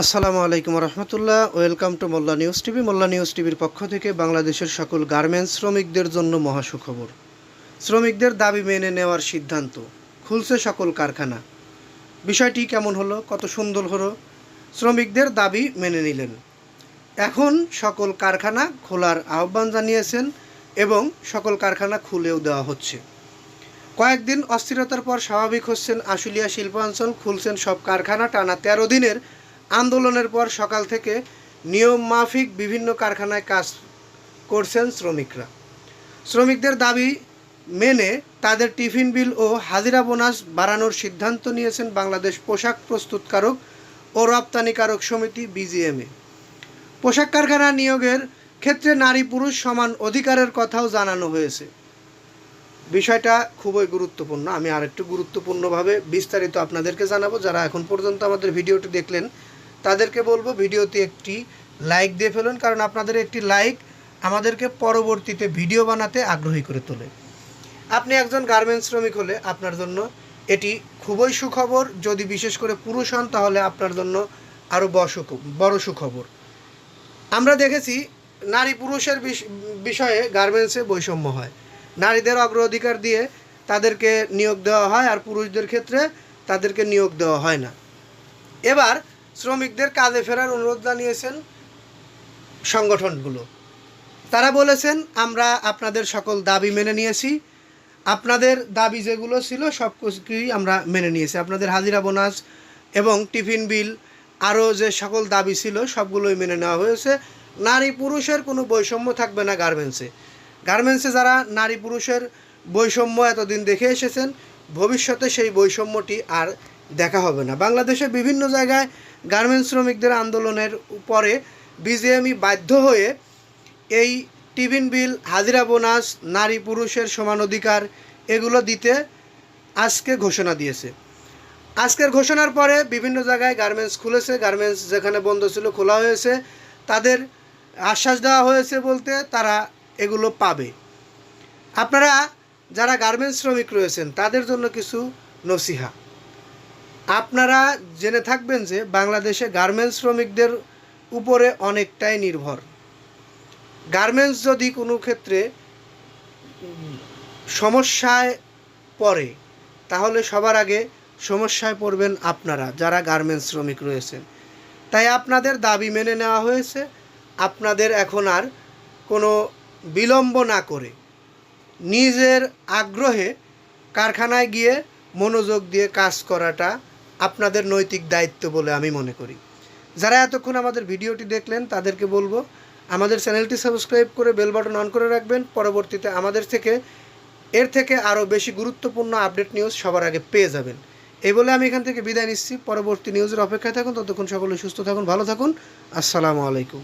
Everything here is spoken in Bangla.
আসসালামু আলাইকুম রহমতুল্লাহ। Welcome to Molla news TV. Molla news টিভির পক্ষ থেকে বাংলাদেশের সকল গার্মেন্টস শ্রমিকদের জন্য মহা সুখবর শ্রমিকদের দাবি মেনে নেওয়ার সিদ্ধান্ত, খুলছে সকল কারখানা। বিষয়টি কেমন হলো, কত সুন্দর হলো, শ্রমিকদের দাবি মেনে নিলেন। এখন সকল কারখানা খোলার আহ্বান জানিয়েছেন এবং সকল কারখানা খুলেও দেওয়া হচ্ছে। কয়েকদিন অস্থিরতার পর স্বাভাবিক হচ্ছেন আশুলিয়া শিল্পাঞ্চল, খুলছেন সব কারখানা, টানা তেরো দিনের আন্দোলনের পর সকাল থেকে নিয়ম মাফিক বিভিন্ন কারখানায় কাজ করছেন শ্রমিকরা। শ্রমিকদের দাবি মেনে তাদের টিফিন বিল ও হাজিরা বোনাস বাড়ানোর সিদ্ধান্ত নিয়েছেন বাংলাদেশ পোশাক প্রস্তুতকারক ও রপ্তানিকারক সমিতি বিজিএমএ। পোশাক কারখানা নিয়োগের ক্ষেত্রে নারী পুরুষ সমান অধিকারের কথাও জানানো হয়েছে। বিষয়টা খুবই গুরুত্বপূর্ণ। আমি আরেকটু গুরুত্বপূর্ণভাবে বিস্তারিত আপনাদেরকে জানাব। যারা এখন পর্যন্ত আমাদের ভিডিওটি দেখলেন তাদেরকে বলব ভিডিওতে একটি লাইক দিয়ে ফেলুন, কারণ আপনাদের একটি লাইক আমাদেরকে পরবর্তীতে ভিডিও বানাতে আগ্রহী করে তোলে। আপনি একজন গার্মেন্টস শ্রমিক হলে আপনার জন্য এটি খুবই সুখবর। যদি বিশেষ করে পুরুষ হন, তাহলে আপনার জন্য আরও বড় সুখবর। আমরা দেখেছি নারী পুরুষের বিষ- বিষয়ে গার্মেন্টসে বৈষম্য হয়। নারীদের অগ্রাধিকার দিয়ে তাদেরকে নিয়োগ দেওয়া হয়, আর পুরুষদের ক্ষেত্রে তাদেরকে নিয়োগ দেওয়া হয় না। এবার শ্রমিকদের কাজে ফেরার অনুরোধ জানিয়েছেন সংগঠনগুলো। তারা বলেছেন, আমরা আপনাদের সকল দাবি মেনে নিয়েছি। আপনাদের দাবি যেগুলো ছিল সব কিছুই আমরা মেনে নিয়েছি। আপনাদের হাজিরা বোনাস এবং টিফিন বিল, আরও যে সকল দাবি ছিল সবগুলোই মেনে নেওয়া হয়েছে। নারী পুরুষের কোনো বৈষম্য থাকবে না গার্মেন্টসে। গার্মেন্টসে যারা নারী পুরুষের বৈষম্য এতদিন দেখে এসেছেন, ভবিষ্যতে সেই বৈষম্যটি আর দেখা হবে না। বাংলাদেশের বিভিন্ন জায়গায় গার্মেন্টস শ্রমিকদের আন্দোলনের পরে বিজেএমই বাধ্য হয়ে এই টিফিন বিল, হাজিরা বোনাস, নারী পুরুষের সমান অধিকার এগুলো দিতে আজকে ঘোষণা দিয়েছে। আজকের ঘোষণার পরে বিভিন্ন জায়গায় গার্মেন্টস খুলেছে, গার্মেন্টস যেখানে বন্ধ ছিল খোলা হয়েছে। তাদের আশ্বাস দেওয়া হয়েছে বলতে তারা এগুলো পাবে। আপনারা যারা গার্মেন্টস শ্রমিক রয়েছেন, তাদের জন্য কিছু নসিহা। আপনারা জেনে থাকবেন যে বাংলাদেশে গার্মেন্টস শ্রমিকদের উপরে অনেকটাই নির্ভর। গার্মেন্টস যদি কোনো ক্ষেত্রে সমস্যায় পড়ে, তাহলে সবার আগে সমস্যায় পড়বেন আপনারা, যারা গার্মেন্টস শ্রমিক রয়েছেন। তাই আপনাদের দাবি মেনে নেওয়া হয়েছে। আপনাদের এখন আর কোনো বিলম্ব না করে নিজের আগ্রহে কারখানায় গিয়ে মনোযোগ দিয়ে কাজ করাটা আপনাদের নৈতিক দায়িত্ব বলে আমি মনে করি। যারা এতক্ষণ আমাদের ভিডিওটি দেখলেন, তাদেরকে বলব, আমাদের চ্যানেলটি সাবস্ক্রাইব করে বেল বাটন অন করে রাখবেন। পরবর্তীতে আমাদের থেকে, এর থেকে আরও বেশি গুরুত্বপূর্ণ আপডেট নিউজ সবার আগে পেয়ে যাবেন। এই বলে আমি এখান থেকে বিদায় নিচ্ছি। পরবর্তী নিউজের অপেক্ষায় থাকুন। ততক্ষণ সকলে সুস্থ থাকুন, ভালো থাকুন। আসসালামু আলাইকুম।